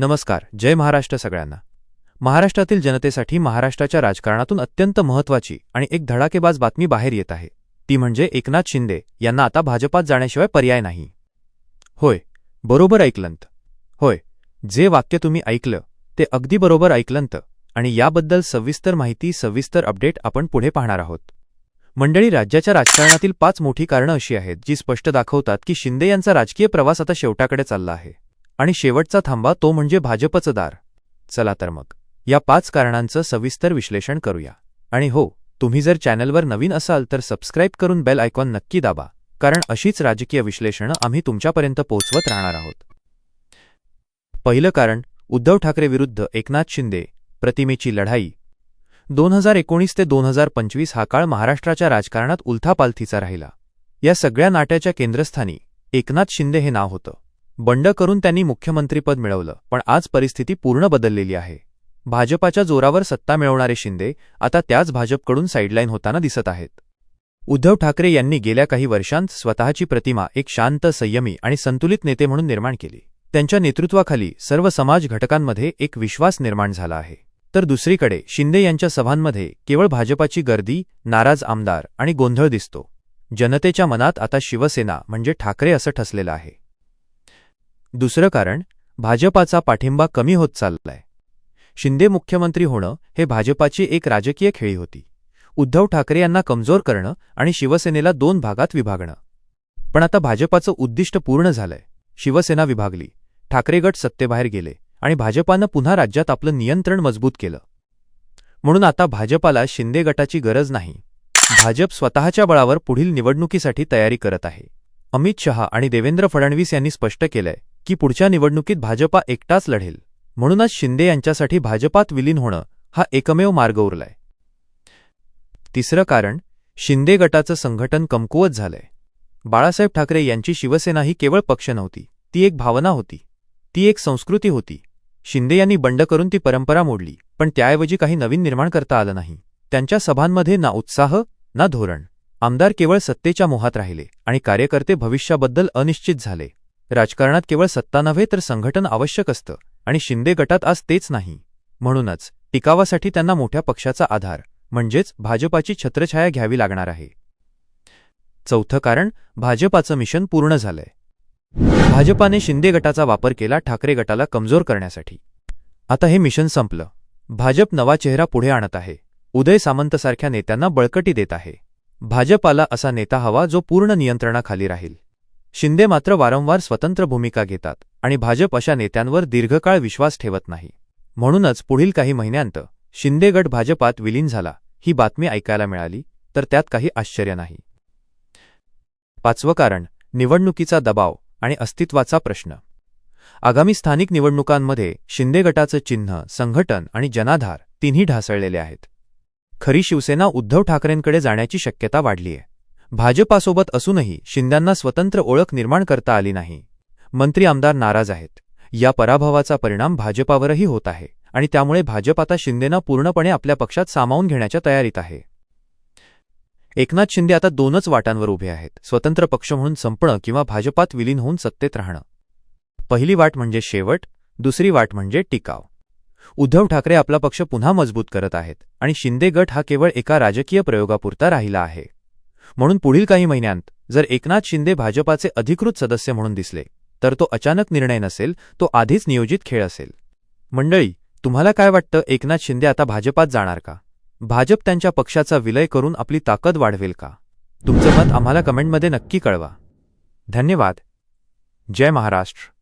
नमस्कार जय महाराष्ट्र सगळ्यांना. महाराष्ट्रातील जनतेसाठी महाराष्ट्राच्या राजकारणातून अत्यंत महत्त्वाची आणि एक धडाकेबाज बातमी बाहेर येत आहे. ती म्हणजे एकनाथ शिंदे यांना आता भाजपात जाण्याशिवाय पर्याय नाही. होय बरोबर ऐकलंत. होय जे वाक्य तुम्ही ऐकलं ते अगदी बरोबर ऐकलंत आणि याबद्दल सविस्तर माहिती सविस्तर अपडेट आपण पुढे पाहणार आहोत. मंडळी राज्याच्या राजकारणातील पाच मोठी कारणं अशी आहेत जी स्पष्ट दाखवतात की शिंदे यांचा राजकीय प्रवास आता शेवटाकडे चालला आहे. आणि शेवटचा थांबा तो म्हणजे भाजपचं दार. चला तर मग या पाच कारणांचं सविस्तर विश्लेषण करूया. आणि हो तुम्ही जर चॅनलवर नवीन असाल तर सबस्क्राईब करून बेल आयकॉन नक्की दाबा कारण अशीच राजकीय विश्लेषणं आम्ही तुमच्यापर्यंत पोहोचवत राहणार आहोत. पहिलं कारण उद्धव ठाकरे विरुद्ध एकनाथ शिंदे प्रतिमेची लढाई. दोन हजार एकोणीस ते दोन हजार पंचवीस हा काळ महाराष्ट्राच्या राजकारणात उलथापालथीचा राहिला. या सगळ्या नाट्याच्या केंद्रस्थानी एकनाथ शिंदे हे नाव होतं. बंड करून त्यांनी मुख्यमंत्रीपद मिळवलं पण आज परिस्थिती पूर्ण बदललेली आहे. भाजपाच्या जोरावर सत्ता मिळवणारे शिंदे आता त्याच भाजपकडून साईडलाईन होताना दिसत आहेत. उद्धव ठाकरे यांनी गेल्या काही वर्षांत स्वतःची प्रतिमा एक शांत संयमी आणि संतुलित नेते म्हणून निर्माण केली. त्यांच्या नेतृत्वाखाली सर्व समाज घटकांमध्ये एक विश्वास निर्माण झाला आहे. तर दुसरीकडे शिंदे यांच्या सभांमध्ये केवळ भाजपाची गर्दी नाराज आमदार आणि गोंधळ दिसतो. जनतेच्या मनात आता शिवसेना म्हणजे ठाकरे असं ठसलेलं आहे. दुसरं कारण भाजपाचा पाठिंबा कमी होत चाललाय. शिंदे मुख्यमंत्री होणं हे भाजपाची एक राजकीय खेळी होती. उद्धव ठाकरे यांना कमजोर करणं आणि शिवसेनेला दोन भागात विभागणं. पण आता भाजपाचं उद्दिष्ट पूर्ण झालंय. शिवसेना विभागली ठाकरे गट सत्तेबाहेर गेले आणि भाजपानं पुन्हा राज्यात आपलं नियंत्रण मजबूत केलं. म्हणून आता भाजपाला शिंदे गटाची गरज नाही. भाजप स्वतःच्या बळावर पुढील निवडणुकीसाठी तयारी करत आहे. अमित शहा आणि देवेंद्र फडणवीस यांनी स्पष्ट केलंय की पुढच्या निवडणुकीत भाजपा एकटाच लढेल. म्हणूनच शिंदे यांच्यासाठी भाजपात विलीन होणं हा एकमेव मार्ग उरलाय. तिसरं कारण शिंदे गटाचं संघटन कमकुवत झालंय. बाळासाहेब ठाकरे यांची शिवसेना ही केवळ पक्ष नव्हती ती एक भावना होती. ती एक संस्कृती होती. शिंदे यांनी बंड करून ती परंपरा मोडली पण त्याऐवजी काही नवीन निर्माण करता आलं नाही. त्यांच्या सभांमध्ये ना उत्साह ना धोरण. आमदार केवळ सत्तेच्या मोहात राहिले आणि कार्यकर्ते भविष्याबद्दल अनिश्चित झाले. राजकारणात केवळ सत्ता नव्हे तर संघटन आवश्यक असतं आणि शिंदे गटात आज तेच नाही. म्हणूनच टिकावासाठी त्यांना मोठ्या पक्षाचा आधार म्हणजेच भाजपाची छत्रछाया घ्यावी लागणार आहे. चौथं कारण भाजपाचं मिशन पूर्ण झालंय. भाजपाने शिंदे गटाचा वापर केला ठाकरे गटाला कमजोर करण्यासाठी. आता हे मिशन संपलं. भाजप नवा चेहरा पुढे आणत आहे. उदय सामंतसारख्या नेत्यांना बळकटी देत आहे. भाजपाला असा नेता हवा जो पूर्ण नियंत्रणाखाली राहील. शिंदे मात्र वारंवार स्वतंत्र भूमिका घेतात आणि भाजप अशा नेत्यांवर दीर्घकाळ विश्वास ठेवत नाही. म्हणूनच पुढील काही महिन्यांत शिंदे गट भाजपात विलीन झाला ही बातमी ऐकायला मिळाली तर त्यात काही आश्चर्य नाही. पाचवं कारण निवडणुकीचा दबाव आणि अस्तित्वाचा प्रश्न. आगामी स्थानिक निवडणुकांमध्ये शिंदे गटाचं चिन्ह संघटन आणि जनाधार तिन्ही ढासळलेले आहेत. खरी शिवसेना उद्धव ठाकरेंकडे जाण्याची शक्यता वाढलीय. भाजपासोबत असूनही शिंद्यांना स्वतंत्र ओळख निर्माण करता आली नाही. मंत्री आमदार नाराज आहेत. या पराभवाचा परिणाम भाजपावरही होत आहे आणि त्यामुळे भाजप आता शिंदेना पूर्णपणे आपल्या पक्षात सामावून घेण्याच्या तयारीत आहे. एकनाथ शिंदे आता दोनच वाटांवर उभे आहेत. स्वतंत्र पक्ष म्हणून संपणं किंवा भाजपात विलीन होऊन सत्तेत राहणं. पहिली वाट म्हणजे शेवट दुसरी वाट म्हणजे टिकाव. उद्धव ठाकरे आपला पक्ष पुन्हा मजबूत करत आहेत आणि शिंदे गट हा केवळ एका राजकीय प्रयोगापुरता राहिला आहे. म्हणून पुढील काही महिन्यांत जर एकनाथ शिंदे भाजपाचे अधिकृत सदस्य म्हणून दिसले तर तो अचानक निर्णय नसेल तो आधीच नियोजित खेळ असेल. मंडळी तुम्हाला काय वाटतं एकनाथ शिंदे आता भाजपात जाणार का? भाजप त्यांच्या पक्षाचा विलय करून आपली ताकद वाढवेल का? तुमचं मत आम्हाला कमेंटमध्ये नक्की कळवा. धन्यवाद. जय महाराष्ट्र.